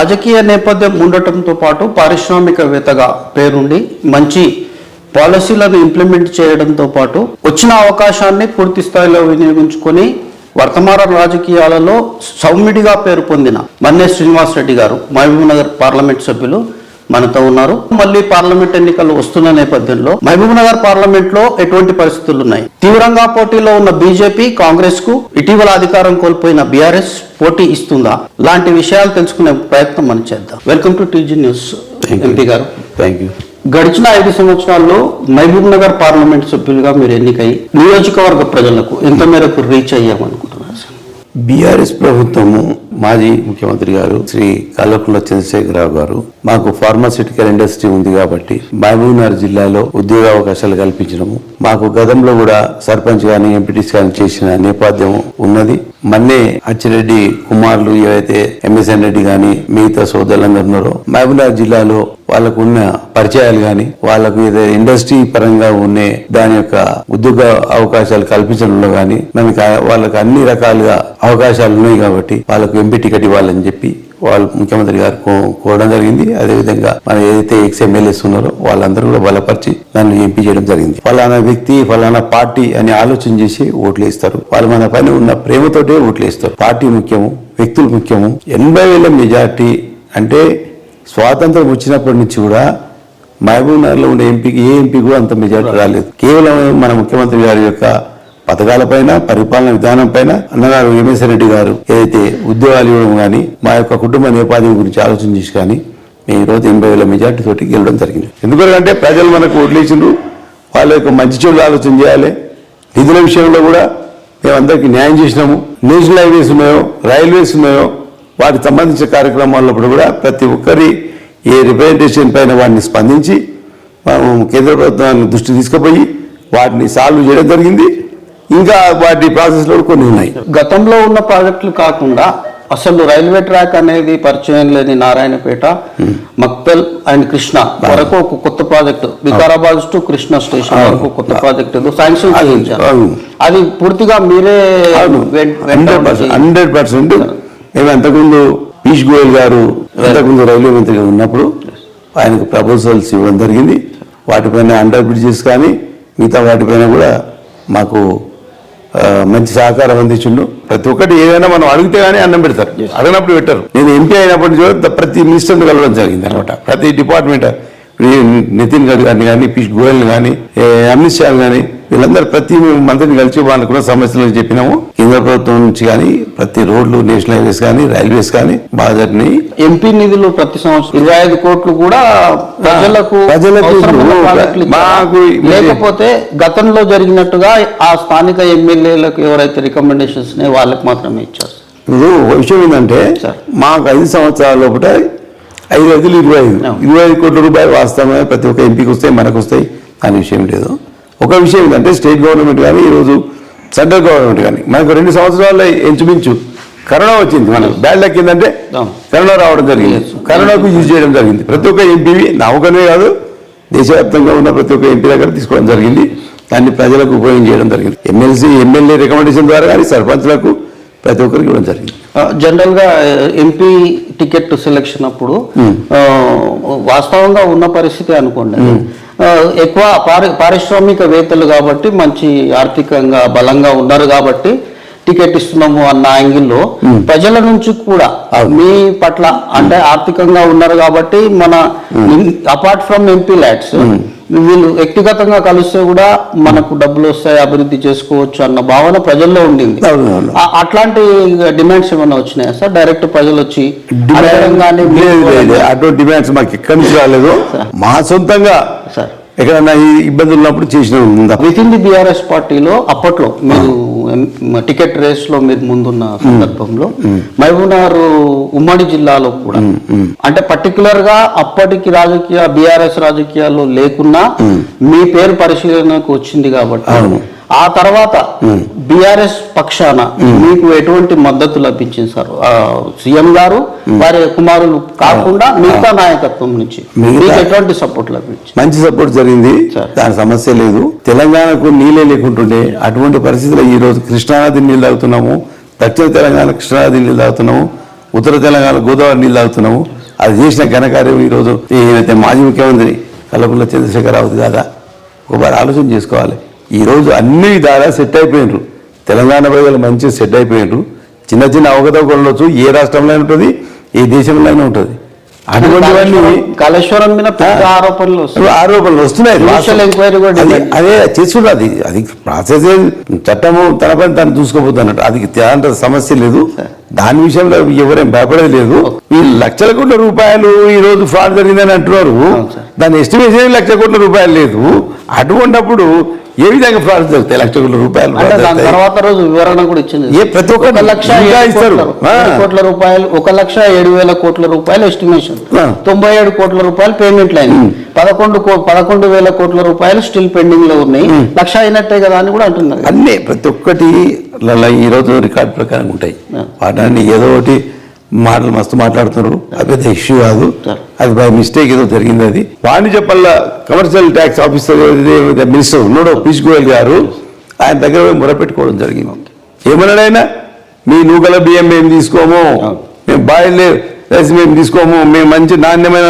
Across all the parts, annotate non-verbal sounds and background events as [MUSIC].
రాజకీయ నేపథ్యం ఉండటంతో పాటు పారిశ్రామికవేత్తగా పేరుండి మంచి పాలసీలను ఇంప్లిమెంట్ చేయడంతో పాటు వచ్చిన అవకాశాన్ని పూర్తి స్థాయిలో వినియోగించుకొని వర్తమాన రాజకీయాలలో సౌమ్యుడిగా పేరు పొందిన మన్నే శ్రీనివాస్ రెడ్డి గారు మహబూబ్ నగర్ పార్లమెంట్ సభ్యులు మనతో ఉన్నారు. మళ్ళీ పార్లమెంట్ ఎన్నికలు వస్తున్న నేపథ్యంలో మహబూబ్ నగర్ పార్లమెంట్లో ఎటువంటి పరిస్థితులు ఉన్నాయి తీవ్రంగా పోటీలో ఉన్న బీజేపీ కాంగ్రెస్కు ఇటీవల అధికారం కోల్పోయిన బీఆర్ఎస్ పోటీ ఇస్తుందా? లాంటి విషయాలు తెలుసుకునే ప్రయత్నం మనం చేద్దాం. Welcome to TG news MP గారు. థ్యాంక్ యూ గడిచిన ఐదు సంవత్సరాల్లో మహబూబ్ నగర్ పార్లమెంట్ సభ్యులుగా మీరు ఎన్నికై నియోజకవర్గ ప్రజలకు ఎంత మేరకు రీచ్ అయ్యామనుకుంటున్నారు? బీఆర్ఎస్ ప్రభుత్వము మాజీ ముఖ్యమంత్రి గారు శ్రీ కల్వకుంట్ల చంద్రశేఖరరావు గారు మాకు ఫార్మాసిటికల్ ఇండస్ట్రీ ఉంది కాబట్టి మహబూబ్నగర్ జిల్లాలో ఉద్యోగ అవకాశాలు కల్పించడము. మాకు గతంలో కూడా సర్పంచ్ గాని ఎంపీటీస్ గాని చేసిన నేపథ్యం ఉన్నది. మన్నే అచ్చిరెడ్డి కుమారులు ఏవైతే ఎంఎస్ఎన్ రెడ్డి గాని మిగతా సోదరులంగా ఉన్నారో మహబూబ్నగర్ జిల్లాలో వాళ్ళకు ఉన్న పరిచయాలు గాని వాళ్ళకు ఏదైనా ఇండస్ట్రీ పరంగా ఉండే దాని యొక్క ఉద్యోగ అవకాశాలు కల్పించడంలో గాని మనకి వాళ్ళకు వాళ్ళకి అన్ని రకాలుగా అవకాశాలు ఉన్నాయి కాబట్టి వాళ్ళకు ఎంపీ టికెట్ ఇవ్వాలని చెప్పి వాళ్ళు ముఖ్యమంత్రి గారు కోరడం జరిగింది. అదేవిధంగా మన ఏదైతే ఎక్స్ ఎమ్మెల్యేస్ ఉన్నారో వాళ్ళందరూ కూడా బలపరిచి దాన్ని ఎంపీ చేయడం జరిగింది. ఫలానా వ్యక్తి ఫలానా పార్టీ అని ఆలోచన చేసి ఓట్లు వేస్తారు. వాళ్ళు మన పైన ఉన్న ప్రేమతోటే ఓట్లు వేస్తారు. పార్టీ ముఖ్యము వ్యక్తులు ముఖ్యము. ఎనభై వేల మెజార్టీ అంటే స్వాతంత్రం వచ్చినప్పటి నుంచి కూడా మహబూబ్ నగర్లో ఉండే ఎంపీకి ఏ ఎంపీ కూడా అంత మెజార్టీ రాలేదు. కేవలం మన ముఖ్యమంత్రి గారి యొక్క పథకాలపైన పరిపాలన విధానం పైన అన్నగారు ఎంఎస్ రెడ్డి గారు ఏదైతే ఉద్యోగాలు ఇవ్వడం కానీ మా యొక్క కుటుంబ నేపథ్యం గురించి ఆలోచన చేసి కానీ మేము ఈరోజు ఎనభై వేల మెజార్టీ తోటి గెలవడం జరిగింది. ఎందుకంటే ప్రజలు మనకు ఓట్లేసిండ్రు వాళ్ళ యొక్క మంచి చెడు ఆలోచన చేయాలి. నిధుల విషయంలో కూడా మేము అందరికీ న్యాయం చేసినాము. నేషనల్ హైవేస్ ఉన్నాయో రైల్వేస్ ఉన్నాయో వాటికి సంబంధించిన కార్యక్రమాల్లో కూడా ప్రతి ఒక్కరి ఏ రిప్రజెంటేషన్ పైన వాటిని స్పందించి మనం కేంద్ర ప్రభుత్వాన్ని దృష్టి తీసుకుపోయి వాటిని సాల్వ్ చేయడం జరిగింది. ఇంకా వాటి ప్రాసెస్లో కొన్ని ఉన్నాయి. గతంలో ఉన్న ప్రాజెక్టులు కాకుండా అసలు రైల్వే ట్రాక్ అనేది పరిచయం లేని నారాయణపేట మక్తల్ అండ్ కృష్ణ వరకు ఒక కొత్త project. Vikarabad to Krishna station వరకు కొత్త ప్రాజెక్ట్ శాంక్షన్ చేయించారు. అది పూర్తిగా మీరే హండ్రెడ్ పర్సెంట్ హండ్రెడ్ పర్సెంట్. మేము అంతకుముందు పీయూష్ గోయల్ గారు అంతకుముందు రైల్వే మంత్రిగా ఉన్నప్పుడు ఆయనకు ప్రపోజల్స్ ఇవ్వడం జరిగింది. వాటిపైన అండర్ బ్రిడ్జెస్ కానీ మిగతా వాటిపైన కూడా మాకు మంచి సహకారం అందించిండు. ప్రతి ఒక్కటి ఏదైనా మనం అడిగితే కానీ అన్నం పెడతారు. అడిగినప్పుడు పెట్టారు. నేను ఎంపీ అయినప్పటి నుంచి ప్రతి మినిస్టర్ని కలవడం జరిగింది అనమాట. ప్రతి డిపార్ట్మెంట్ నితిన్ గడ్కరీ గారిని కానీ పీయూష్ గోయల్ కానీ అమిత్ షా కానీ వీళ్ళందరూ ప్రతి మంత్రిని కలిసి వాళ్ళకు కూడా సమస్యలు చెప్పినాము కేంద్ర ప్రభుత్వం నుంచి కానీ ప్రతి రోడ్లు నేషనల్ హైవేస్ కానీ రైల్వేస్ కానీ బాగా జరిగినాయి ఎంపీ నిధులు ప్రతి సంవత్సరం ఇరవై ఐదు కోట్లు కూడా ప్రజలకు ప్రజలకు? మాకు లేకపోతే గతంలో జరిగినట్టుగా ఆ స్థానిక ఎమ్మెల్యేలకు ఎవరైతే రికమెండేషన్స్ వాళ్ళకి మాత్రమే ఇచ్చారు ఇప్పుడు విషయం ఏంటంటే. మాకు ఐదు సంవత్సరాల లోపల ఐదు ఐదులు ఇరవై ఐదు. ఇరవై ఐదు కోట్ల రూపాయలు వాస్తవమే ప్రతి ఒక్క ఎంపీకి వస్తాయి మనకు వస్తాయి అనే విషయం లేదు ఒక విషయం ఏంటంటే స్టేట్ గవర్నమెంట్ కానీ ఈరోజు సెంట్రల్ గవర్నమెంట్ కానీ మనకు రెండు సంవత్సరాల్లో ఇంచుమించు కరోనా వచ్చింది మనకు. బ్యాడ్ లక్ ఏంటంటే. కరోనా రావడం జరిగింది. కరోనాకు యూజ్ చేయడం జరిగింది. ప్రతి ఒక్క ఎంపీవి నా ఒకనే కాదు దేశవ్యాప్తంగా ఉన్న ప్రతి ఒక్క ఎంపీ దగ్గర తీసుకోవడం జరిగింది. దాన్ని ప్రజలకు ఉపయోగం చేయడం జరిగింది. ఎమ్మెల్సీ ఎమ్మెల్యే రికమెండేషన్ ద్వారా కానీ సర్పంచ్లకు ప్రతి ఒక్కరికి ఇవ్వడం జరిగింది. ఆ, జనరల్గా ఎంపీ టికెట్ సెలక్షన్ అప్పుడు ఆ, వాస్తవంగా ఉన్న పరిస్థితి అనుకోండి. ఆ, ఎక్కువ పారి పారిశ్రామికవేత్తలు కాబట్టి మంచి ఆర్థికంగా బలంగా ఉన్నారు కాబట్టి టికెట్ ఇస్తున్నాము అన్న యాంగిల్లో ప్రజల నుంచి కూడా మీ పట్ల అంటే ఆర్థికంగా ఉన్నారు కాబట్టి మన అపార్ట్ ఫ్రమ్ ఎంపీ ల్యాడ్స్ వీళ్ళు వ్యక్తిగతంగా కలిస్తే కూడా మనకు డబ్బులు వస్తాయి అభివృద్ధి చేసుకోవచ్చు అన్న భావన ప్రజల్లో ఉండింది. అట్లాంటి డిమాండ్స్ ఏమైనా వచ్చినాయా సార్? డైరెక్ట్ ప్రజలు వచ్చి అటువంటి డిమాండ్స్ మాకు ఎక్కడి నుంచి రాలేదు. మా సొంతంగా సార్. ఎక్కడన్నా ఈ ఇబ్బందులు ఉన్నప్పుడు చేసిన ఉందా విత్ ఇన్ ది బీఆర్ఎస్ పార్టీలో అప్పట్లో మీరు టికెట్ రేస్లో మీరు ముందున్న సందర్భంలో మహబూబ్నగర్ ఉమ్మడి జిల్లాలో కూడా అంటే పర్టికులర్గా అప్పటికి రాజకీయ బీఆర్ఎస్ రాజకీయాల్లో లేకున్నా మీ పేరు పరిశీలనకు వచ్చింది కాబట్టి ఆ తర్వాత బీఆర్ఎస్ పక్షాన మీకు ఎటువంటి మద్దతు లభించింది సార్? సీఎం గారు వారి కుమారులు కాకుండా మిగతా నాయకత్వం నుంచి మీకు ఎటువంటి సపోర్ట్ లభించింది? మంచి సపోర్ట్ జరిగింది. దాని సమస్య లేదు. తెలంగాణకు నీళ్ళే లేకుంటుండే. అటువంటి పరిస్థితుల్లో ఈ రోజు కృష్ణానది నీళ్ళు తాగుతున్నాము. దక్షిణ తెలంగాణ కృష్ణానది నీళ్ళు తాగుతున్నాము. ఉత్తర తెలంగాణ గోదావరి నీళ్ళు తాగుతున్నాము. అది చేసిన ఘనకార్యం ఈరోజు ఏదైతే మాజీ ముఖ్యమంత్రి కల్లపుల్ల చంద్రశేఖరరావు కాదా ఒకసారి ఆలోచన చేసుకోవాలి. ఈరోజు అన్ని విధాలా సెట్ అయిపోయినారు. తెలంగాణ ప్రజలు మంచిగా సెట్ అయిపోయినారు. చిన్న చిన్న అవగతవకలు ఉండొచ్చు. ఏ రాష్ట్రంలో ఉంటుంది ఏ దేశంలోనే ఉంటుంది. అటువంటివన్నీ కాళేశ్వరం మీద ఆరోపణలు ఆరోపణలు వస్తున్నాయి. అది- చేస్తుండ అది అది. ప్రాసెస్ చట్టము తన పని తను చూసుకోబోతున్నట్టు. అది దాంట్లో సమస్య లేదు. దాని విషయంలో ఎవరేం భయపడేది లేదు. ఈ లక్షల కోట్ల రూపాయలు ఈ రోజు ఫ్రాడ్ జరిగిందని అంటున్నారు. దాని ఎస్టిమేషన్ లక్ష కోట్ల రూపాయలు లేదు. అటువంటిప్పుడు ఏ విధంగా ఫ్రాడ్ జరుగుతాయి లక్ష కోట్ల రూపాయలు? తర్వాత రోజు వివరణ కూడా ఇచ్చింది. ఏ ప్రతి ఒక్కటి ఒక లక్ష ఇస్తారు. కోట్ల- రూపాయలు. ఒక లక్ష ఏడు వేల కోట్ల రూపాయలు ఎస్టిమేషన్. తొంభై ఏడు కోట్ల రూపాయలు పేమెంట్లు అయినాయి పదకొండు పదకొండు వేల కోట్ల రూపాయలు స్టిల్ పెండింగ్లో ఉన్నాయి. లక్ష అయినట్టే కదా అని కూడా అంటున్నారు. అన్నీ ప్రతి ఒక్కటి లల్ల ఈ రోజు ప్రకారం ఉంటాయి Yeah. వాటిని ఏదో ఒకటి మాటలు మస్తు మాట్లాడుతున్నారు అది పెద్ద ఇష్యూ కాదు అది బై మిస్టేక్ ఏదో జరిగింది అది వాణిజ్య పల్ల కమర్షియల్ ట్యాక్స్ ఆఫీసర్ మినిస్టర్ ఉన్నాడు పీయూష్ గోయల్ గారు ఆయన దగ్గర పోయి మొరపెట్టుకోవడం జరిగింది ఏమన్నాడు ఆయన మీ నూకల బియ్యం మేము తీసుకోము మేము బాయిల్ రైస్ మేము తీసుకోము మేము మంచి నాణ్యమైన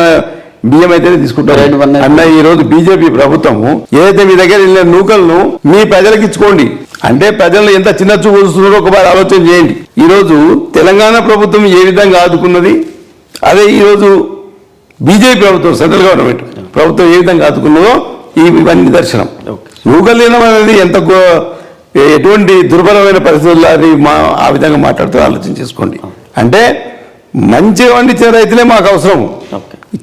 బియ్యం అయితేనే Red one తీసుకుంటాం అయితే- అన్న ఈ రోజు బీజేపీ ప్రభుత్వము ఏదైతే మీ దగ్గర వెళ్ళిన నూకలను మీ ప్రజలకు ఇచ్చుకోండి. అంటే ప్రజలు ఎంత చిన్న చూస్తున్నారో ఒకసారి ఆలోచన చేయండి. ఈ రోజు తెలంగాణ ప్రభుత్వం ఏ విధంగా ఆదుకున్నది? అదే ఈ రోజు బీజేపీ ప్రభుత్వం సెంట్రల్ గవర్నమెంట్ ప్రభుత్వం ఏ విధంగా ఆదుకున్నదో ఈ ఇవన్నీ నిదర్శనం నూకలు అనేది ఎంత ఎటువంటి దుర్బలమైన పరిస్థితుల్లో అది మా ఆ విధంగా మాట్లాడుతూ ఆలోచన చేసుకోండి. అంటే మంచిగా పండించే రైతులే మాకు అవసరం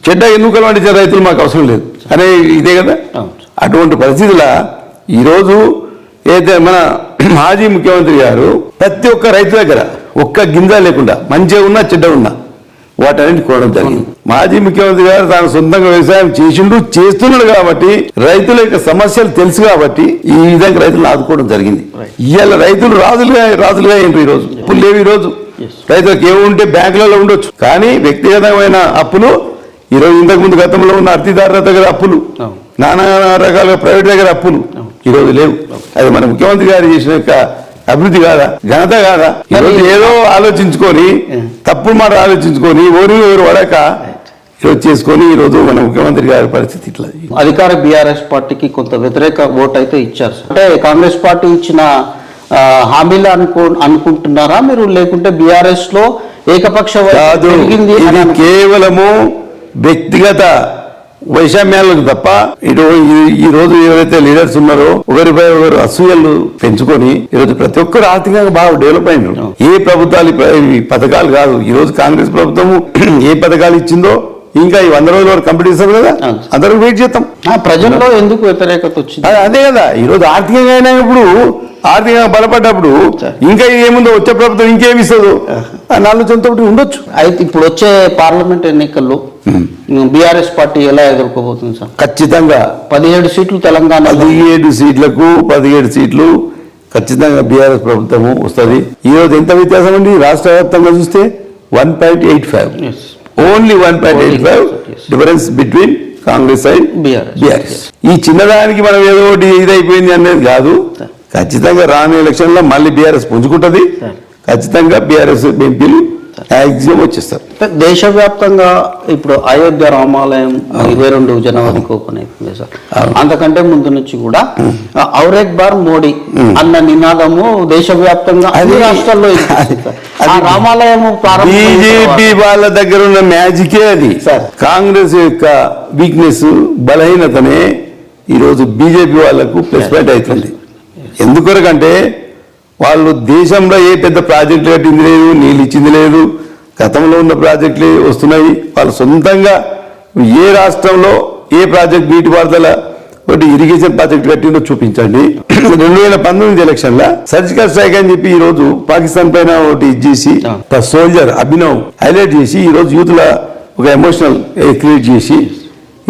చెడ్డ ఎన్నికలు పండించే రైతులు మాకు అవసరం లేదు. అనే ఇదే కదా. అటువంటి పరిస్థితుల ఈరోజు ఏదైతే మన మాజీ ముఖ్యమంత్రి గారు ప్రతి ఒక్క రైతు దగ్గర ఒక్క గింజ లేకుండా మంచిగా ఉన్నా చెడ్డ ఉన్నా వాటన్నిటి కోవడం జరిగింది. మాజీ ముఖ్యమంత్రి గారు తాను సొంతంగా వ్యవసాయం చేసిండు చేస్తున్నాడు కాబట్టి రైతుల యొక్క సమస్యలు తెలుసు కాబట్టి ఈ విధంగా రైతులను ఆదుకోవడం జరిగింది. ఇవాళ రైతులు రాజులుగా రాజులుగా ఏంటి ఈ రోజు అప్పులు లేవు ఈ రోజు రైతులకు ఏముంటే బ్యాంకులలో ఉండొచ్చు. కానీ వ్యక్తిగతమైన అప్పులు ఈరోజు ఇంతకు ముందు గతంలో ఉన్న అర్తిదారుల దగ్గర అప్పులు. నానా రకాలుగా ప్రైవేట్ దగ్గర అప్పులు ఈరోజు లేవు. అది మన ముఖ్యమంత్రి గారు చేసిన యొక్క అభివృద్ధి కాదా? ఘనత కాదా? ఈరోజు ఏదో ఆలోచించుకొని తప్పుడు మాట ఆలోచించుకొని ఓరి ఓరు పడక ఈరోజు చేసుకొని ఈరోజు మన ముఖ్యమంత్రి గారి పరిస్థితి ఇట్లా అధికార బీఆర్ఎస్ పార్టీకి కొంత వ్యతిరేక ఓట్ అయితే ఇచ్చారు. అంటే కాంగ్రెస్ పార్టీ ఇచ్చిన హామీలు అనుకో అనుకుంటున్నారా మీరు? లేకుంటే బీఆర్ఎస్లో ఏకపక్ష కేవలము వ్యక్తిగత వైషమ్యాలకు తప్ప ఇటు ఈ- రోజు ఎవరైతే లీడర్స్ ఉన్నారో ఒకరిపై ఒకరు అసూయలు పెంచుకొని ఈరోజు ప్రతి ఒక్కరు ఆర్థికంగా బాగా డెవలప్ అయినారు. ఏ ప్రభుత్వాలు పథకాలు కాదు. ఈ రోజు కాంగ్రెస్ ప్రభుత్వము [CLEARS THROAT] ఏ పథకాలు ఇచ్చిందో ఇంకా ఈ వంద రోజుల వరకు కంప్లీట్ చేస్తాం కదా. అందరూ వెయిట్ చేస్తాం. ప్రజల్లో ఎందుకు వ్యతిరేకత వచ్చింది? అదే- కదా. ఈరోజు ఆర్థికంగా అయినప్పుడు ఆర్థికంగా బలపడ్డప్పుడు. ఇంకా ఏముందో వచ్చే ప్రభుత్వం ఇంకేమి ఇస్తుందో అని ఆలోచనతో ఉండొచ్చు. అయితే ఇప్పుడు వచ్చే పార్లమెంట్ ఎన్నికల్లో బీఆర్ఎస్ పార్టీ ఎలా ఎదుర్కోబోతుంది సార్? ఖచ్చితంగా. పదిహేడు సీట్లు తెలంగాణలో పదిహేడు సీట్లకు పదిహేడు సీట్లు ఖచ్చితంగా బీఆర్ఎస్ ప్రభుత్వము వస్తుంది. ఈ రోజు ఎంత వ్యత్యాసం అండి రాష్ట్ర వ్యాప్తంగా చూస్తే one point eight five. Only one point eight five. Difference between Congress and. BRS ఈ చిన్నదానికి మనం ఏదో ఒకటి ఇదైపోయింది అనేది కాదు. ఖచ్చితంగా రాని ఎలక్షన్లో మళ్ళీ బీఆర్ఎస్ పుంజుకుంటది. ఖచ్చితంగా బీఆర్ఎస్ ఎంపీలు మ్యాక్సిమం వచ్చేస్తారు. దేశవ్యాప్తంగా ఇప్పుడు అయోధ్య రామాలయం ఇరవై రెండు జనవరికి ఓపెన్ అవుతుంది సార్. అంతకంటే ముందు నుంచి కూడా ఔరేక్ బార్ మోడీ అన్న నినాదము దేశవ్యాప్తంగా అన్ని అది- రాష్ట్రాల్లో రామాలయం బీజేపీ వాళ్ళ దగ్గర ఉన్న మ్యాజికే అది. సార్. కాంగ్రెస్ యొక్క వీక్నెస్ బలహీనతనే ఈరోజు బీజేపీ వాళ్ళకు ప్లస్ పాయింట్ అవుతుంది. ఎందుకొరకంటే వాళ్ళు దేశంలో ఏ పెద్ద ప్రాజెక్టులు కట్టింది లేదు నీళ్ళు ఇచ్చింది లేదు గతంలో ఉన్న ప్రాజెక్టులు వస్తున్నాయి. వాళ్ళు సొంతంగా ఏ రాష్ట్రంలో ఏ ప్రాజెక్ట్ నీటిపారుదల ఒకటి ఇరిగేషన్ ప్రాజెక్ట్ కట్టిందో చూపించండి. రెండు వేల పంతొమ్మిది ఎలక్షన్ లా సర్జికల్ స్ట్రైక్ అని చెప్పి ఈ రోజు పాకిస్తాన్ పైన ఒకటి చేసి. సోల్జర్ అభినవ్ హైలైట్ చేసి ఈ రోజు యూత్ ఒక ఎమోషనల్ క్రియేట్ చేసి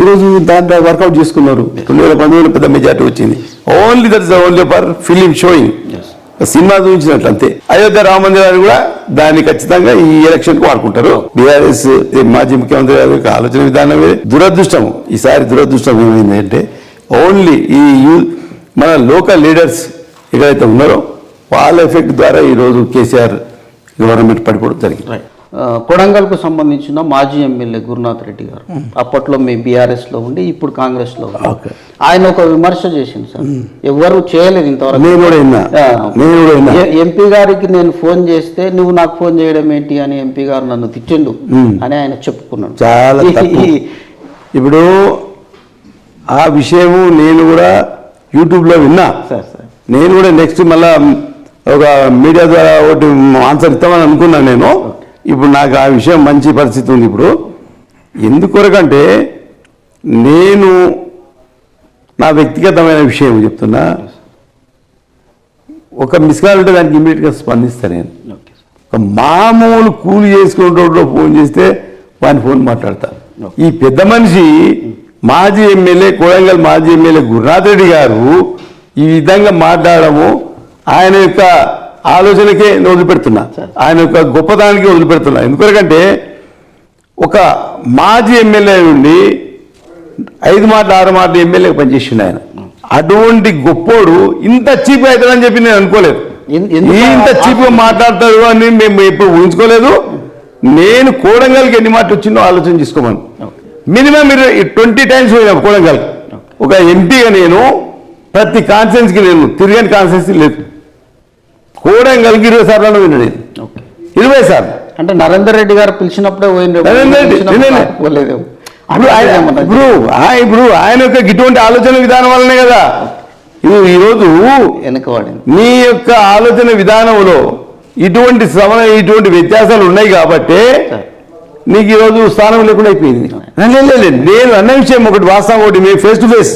ఈ రోజు దాంట్లో వర్కౌట్ చేసుకున్నారు. రెండు వేల పంతొమ్మిదిలో పెద్ద మెజార్టీ వచ్చింది. Only that is only for film showing cinema చూపించినట్లు అంతే. అయోధ్య రామ మందిరాన్ని కూడా దాన్ని ఖచ్చితంగా ఈ ఎలక్షన్కు వాడుకుంటారు. బీఆర్ఎస్ మాజీ ముఖ్యమంత్రి గారి యొక్క ఆలోచన విధానమే దురదృష్టం ఈసారి దురదృష్టం ఏమైంది అంటే ఓన్లీ ఈ మన లోకల్ లీడర్స్ ఎక్కడైతే ఉన్నారో వాళ్ళ ఎఫెక్ట్ ద్వారా ఈ రోజు కేసీఆర్ గవర్నమెంట్ పడిపోవడం జరిగింది. కొడంగల్కు సంబంధించిన మాజీ ఎమ్మెల్యే గురునాథ్ రెడ్డి గారు. అప్పట్లో మీ బీఆర్ఎస్లో ఉండి ఇప్పుడు కాంగ్రెస్లో ఉన్నారు. ఓకే. ఆయన ఒక విమర్శ చేసింది సార్. ఎవరు చేయలేదు ఇంతవరకు. ఎంపీ గారికి నేను ఫోన్ చేస్తే నువ్వు నాకు ఫోన్ చేయడం ఏంటి? అని ఎంపీ గారు నన్ను తిట్టిండు. అని ఆయన చెప్పుకున్నాడు. చాలా ఇప్పుడు ఆ విషయము నేను కూడా యూట్యూబ్లో విన్నా. Sir sir. నేను కూడా నెక్స్ట్ మళ్ళా ఒక మీడియా ద్వారా ఒకటి ఆన్సర్ ఇస్తామని అనుకున్నాను నేను. ఇప్పుడు నాకు ఆ విషయం మంచి పరిస్థితి ఉంది ఇప్పుడు. ఎందుకొరకంటే నేను నా వ్యక్తిగతమైన విషయం చెప్తున్నా? ఒక మిస్కాల్ ఉంటే దానికి ఇమీడియట్గా స్పందిస్తాను నేను. ఒక మామూలు కూలి చేసుకునే ఫోన్ చేస్తే వాని ఫోన్ మాట్లాడతాను ఈ పెద్ద మనిషి మాజీ ఎమ్మెల్యే కోడంగల్ మాజీ ఎమ్మెల్యే గురునాథ్ రెడ్డి గారు ఈ విధంగా మాట్లాడము ఆయన యొక్క ఆలోచనకే నేను వదిలిపెడుతున్నా ఆయన యొక్క గొప్పదానికి వదిలిపెడుతున్నా. ఎందుకంటే ఒక మాజీ ఎమ్మెల్యే నుండి ఐదు మాటలు ఆరు మాటలు ఎమ్మెల్యే పనిచేసిండు ఆయన. అటువంటి గొప్పోడు ఇంత చీప్ అవుతాడని చెప్పి నేను అనుకోలేదు. ఇంత చీప్గా మాట్లాడతాడు అని మేము ఎప్పుడు ఊహించుకోలేదు. నేను కోడంగల్కి ఎన్ని మాటలు వచ్చిందో ఆలోచన చేసుకోమని. మినిమం మీరు ట్వంటీ టైమ్స్ పోయినా కోడంగల్ ఒక ఎంపీగా నేను ప్రతి కాన్ఫరెన్స్కి నేను తిరగని కాన్ఫరెన్స్ లేదు. కోడంగల్కి ఇరవై సార్లు విన్నాను నేను ఇరవై సార్లు. అంటే నరేందర్ రెడ్డి గారు పిలిచినప్పుడే. పోలేదేమో. ఇప్పుడు ఇప్పుడు ఆయన యొక్క ఇటువంటి ఆలోచన విధానం వల్లనే కదా. ఈరోజు వెనకబడింది నీ యొక్క ఆలోచన విధానంలో ఇటువంటి శ్రవణ ఇటువంటి వ్యత్యాసాలు ఉన్నాయి కాబట్టి. నీకు ఈరోజు స్థానం లేకుండా అయిపోయింది. నేను అన్న విషయం ఒకటి వాస్తవం ఒకటి మేము ఫేస్ టు ఫేస్.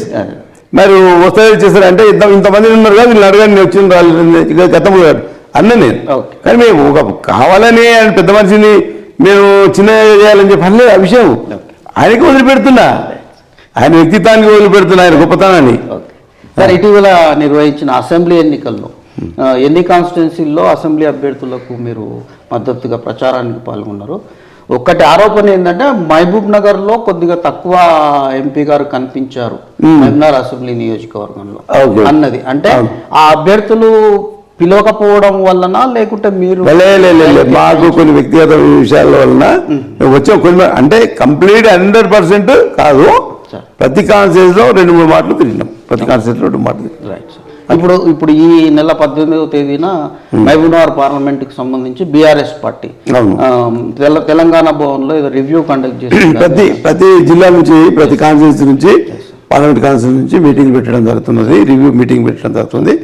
మరి వస్తాయి చేస్తారంటే ఇంత ఇంతమంది ఉన్నారు కదా వీళ్ళు అడగండి నేను వచ్చిన రాలేదు గతంలో. అన్న నేను. కానీ మేము ఒక కావాలని పెద్ద మనిషిని మేము చిన్న చేయాలని చెప్పి అనలేదు ఆ విషయం. ఆయనకి వదిలిపెడుతున్నా. ఆయన వ్యక్తిత్వానికి వదిలిపెడుతున్నా ఆయన గొప్పతనాన్ని. సార్ ఇటీవల నిర్వహించిన అసెంబ్లీ ఎన్నికల్లో ఎన్ని కాన్స్టిట్యున్సీల్లో అసెంబ్లీ అభ్యర్థులకు మీరు మద్దతుగా ప్రచారానికి పాల్గొన్నారు? ఒక్కటి ఆరోపణ ఏంటంటే మహబూబ్ నగర్లో కొద్దిగా తక్కువ ఎంపీ గారు కనిపించారు. మహబూబ్నగర్ అసెంబ్లీ నియోజకవర్గంలో. అన్నది. అంటే ఆ అభ్యర్థులు పిలవకపోవడం వలన లేకుంటే మీరు లే. మాకు కొన్ని వ్యక్తిగత విషయాల వలన వచ్చే కొన్ని అంటే కంప్లీట్ హండ్రెడ్ పర్సెంట్ కాదు. ప్రతి కాన్సెన్స్లో రెండు మూడు మాటలు తిరిగినాం. ప్రతి కాన్సెన్స్లో రెండు మాటలు. రైట్ ఇప్పుడు ఇప్పుడు ఈ నెల పద్దెనిమిదవ తేదీన మహబూబ్నగర్ పార్లమెంట్కి సంబంధించి బీఆర్ఎస్ పార్టీ తెలంగాణ భవన్లో ఏదో రివ్యూ కండక్ట్ చేసింది. ప్రతి ప్రతి జిల్లా నుంచి ప్రతి కాన్స్టిట్యూన్సీ నుంచి పార్లమెంట్ కాన్స్టిట్యూన్సీ నుంచి మీటింగ్ పెట్టడం జరుగుతున్నది రివ్యూ మీటింగ్ పెట్టడం జరుగుతుంది.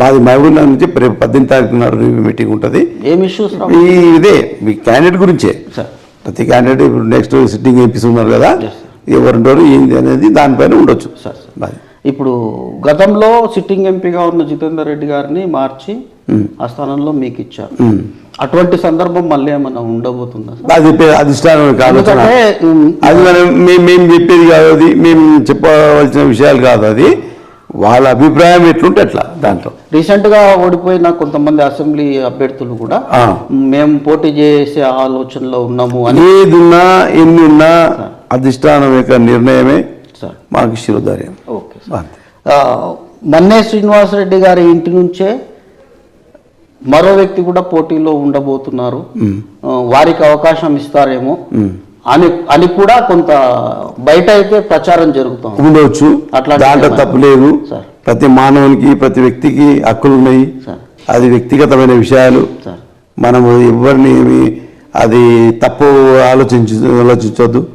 మాది మహబూబ్ నగర్ నుంచి రేపు పద్దెనిమిది తారీఖు నాడు రివ్యూ మీటింగ్ ఉంటుంది. ఏం ఇష్యూస్ ఈ ఇదే మీ క్యాండిడేట్ గురించే. సార్ ప్రతి క్యాండిడేట్ ఇప్పుడు నెక్స్ట్ సిట్టింగ్ ఎంపీస్ ఉన్నారు కదా. ఎవరుంటారు ఏంది అనేది దానిపైన ఉండొచ్చు. సార్ అది. ఇప్పుడు గతంలో సిట్టింగ్ ఎంపీగా ఉన్న జితేందర్ రెడ్డి గారిని మార్చి ఆ స్థానంలో మీకు ఇచ్చారు. అటువంటి సందర్భం మళ్ళీ ఏమన్నా ఉండబోతుందా? అది అధిష్టానం ఉమ్, అది మనం మేము మేము చెప్పేది కాదు అది. మేము చెప్పవలసిన విషయాలు కాదు అది. వాళ్ళ అభిప్రాయం ఎట్లుంటే ఎట్లా దాంట్లో. రీసెంట్గా ఓడిపోయిన కొంతమంది అసెంబ్లీ అభ్యర్థులు కూడా. మేము పోటీ చేసే ఆలోచనలో ఉన్నాము అని ఏదున్నా ఎన్ని ఉన్నా అధిష్టానం యొక్క నిర్ణయమే సార్. మాకు శిరోధార్యం. ఓకే. మన్నే శ్రీనివాసరెడ్డి గారి ఇంటి నుంచే మరో వ్యక్తి కూడా పోటీలో ఉండబోతున్నారు. వారికి అవకాశం ఇస్తారేమో అని అని కూడా కొంత బయట అయితే ప్రచారం జరుగుతుంది. ఉండవచ్చు. అట్లాంటిది దాంట్లో ఏమైనా? తప్పు లేదు. సార్. ప్రతి మానవునికి ప్రతి వ్యక్తికి హక్కులు ఉన్నాయి. సార్. అది వ్యక్తిగతమైన విషయాలు. సార్. మనము ఎవరిని అది తప్పు ఆలోచించ ఆలోచించవద్దు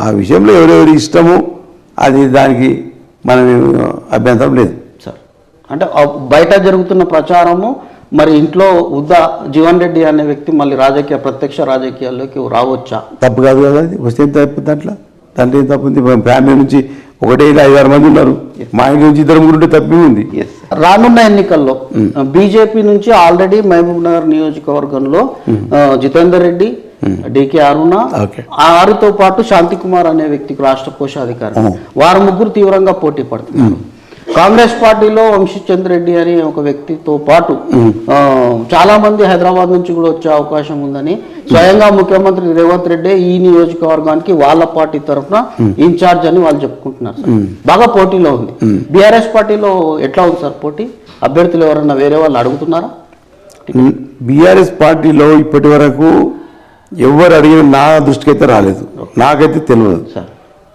ఆ విషయంలో ఎవరెవరి ఇష్టము అది దానికి మనం అభ్యంతరం లేదు. సార్ అంటే బయట జరుగుతున్న ప్రచారము మరి ఇంట్లో ఉద్దా జీవన్ రెడ్డి అనే వ్యక్తి మళ్ళీ రాజకీయ ప్రత్యక్ష రాజకీయాల్లోకి రావచ్చా? తప్పు కాదు కదా అది? వస్తే తప్పు దాంట్లో? దాంట్లో ఏం తప్పు ఉంది? ఫ్యామిలీ నుంచి ఒకటే ఐదారు మంది ఉన్నారు. మా ఇంటి నుంచి ఇద్దరు ముగ్గురు తప్పే ఉంది? రానున్న ఎన్నికల్లో బీజేపీ నుంచి ఆల్రెడీ మహబూబ్ నగర్ నియోజకవర్గంలో ఆ, జితేందర్ రెడ్డి డికే అరుణ ఆరుతో పాటు శాంతి కుమార్ అనే వ్యక్తికి రాష్ట్ర కోశాధికారి. వారు ముగ్గురు తీవ్రంగా పోటీ పడుతున్నారు. కాంగ్రెస్ పార్టీలో వంశీచంద్ర రెడ్డి అనే ఒక వ్యక్తితో పాటు చాలా మంది హైదరాబాద్ నుంచి కూడా వచ్చే అవకాశం ఉందని స్వయంగా ముఖ్యమంత్రి రేవంత్ రెడ్డి ఈ నియోజకవర్గానికి వాళ్ళ పార్టీ తరఫున ఇన్ఛార్జ్ అని వాళ్ళు చెప్పుకుంటున్నారు బాగా పోటీలో ఉంది. బీఆర్ఎస్ పార్టీలో ఎట్లా ఉంది సార్ పోటీ? అభ్యర్థులు ఎవరన్నా వేరే వాళ్ళు అడుగుతున్నారా? బీఆర్ఎస్ పార్టీలో ఇప్పటి వరకు ఎవరు అడిగిన నా దృష్టికి అయితే రాలేదు. నాకైతే తెలియదు. సార్.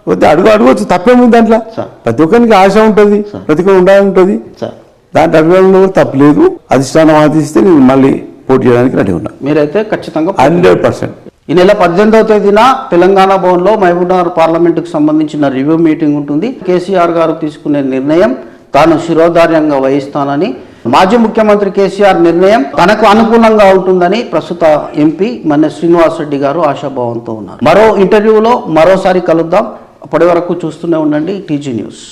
వద్దు అడుగు అడగవచ్చు తప్పేముంది దాంట్లో. ప్రతి ఒక్కరికి ఆశ ఉంటుంది ప్రతి ఒక్కరు ఉండాలని ఉంటుంది. దాంట్లో అడగడంలో కూడా తప్పలేదు. అధిష్టానం ఆదిస్తే నేను మళ్ళీ పోటీ చేయడానికి రెడీ ఉన్నా. మీరైతే ఖచ్చితంగా హండ్రెడ్ పర్సెంట్. ఈ నెల పద్దెనిమిదవ తేదీన తెలంగాణ భవన్లో మహబూబ్నగర్ పార్లమెంటుకు సంబంధించిన రివ్యూ మీటింగ్ ఉంటుంది. కేసీఆర్ గారు తీసుకునే నిర్ణయం తాను శిరోధార్యంగా వహిస్తానని మాజీ ముఖ్యమంత్రి కేసీఆర్ నిర్ణయం తనకు అనుకూలంగా ఉంటుందని ప్రస్తుత ఎంపీ మన శ్రీనివాస్ రెడ్డి గారు ఆశాభావంతో ఉన్నారు. మరో ఇంటర్వ్యూలో మరోసారి కలుద్దాం. అప్పటి వరకు చూస్తూనే ఉండండి టీజీ న్యూస్.